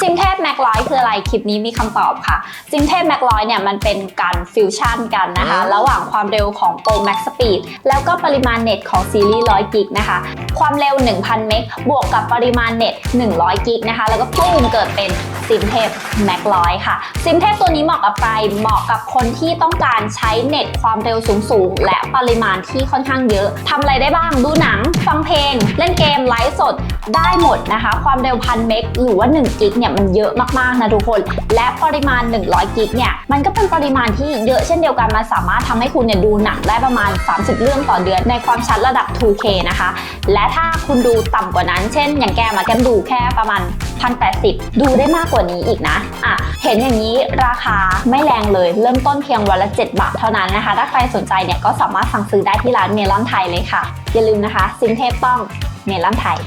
ซิมเทพแม็กร้อยคืออะไรคลิปนี้มีคำตอบค่ะซิมเทพแม็กร้อยเนี่ยมันเป็นการฟิวชั่นกันนะคะอืมระหว่างความเร็วของ Pro Max Speed แล้วก็ปริมาณเน็ตของซีรีส์100กิกนะคะ ความเร็ว 1,000 เมกบวกกับปริมาณเน็ต 100 กิกนะคะ แล้วก็ปุ้มเกิดเป็นซิมเทพแม็กร้อยค่ะซิมเทพตัวนี้เหมาะกับใครเหมาะกับคนที่ต้องการใช้เน็ตความเร็วสูงๆและปริมาณที่ค่อนข้างเยอะทำอะไรได้บ้างดูหนัง ฟังเพลง เล่นเกมไล ฟ์สดได้หมดนะคะ ความเร็วพันเมกหรือว่า1กิกเนี่ยมันเยอะมากๆนะทุกคน และปริมาณ 100กิกเนี่ยมันก็เป็นปริมาณที่เยอะเช่นเดียวกันมันสามารถทำให้คุณเนี่ยดูหนังได้ประมาณ 30 เรื่องต่อเดือนในความชัดระดับ 2K นะคะ และถ้าคุณดูต่ำกว่านั้น เช่น อย่างแกมาแกมดูแค่ประมาณ 1080 ดูได้มากกว่านี้อีกนะอะเห็นอย่างนี้ราคาไม่แรงเลยเริ่มต้นเพียงวันละ 7 บาทเท่านั้นนะคะ ถ้าใครสนใจเนี่ยก็สามารถสั่งซื้อได้ที่ร้านเมลอนไทยเลยค่ะ อย่าลืมนะคะซิมเทพต้องเมลอนไทย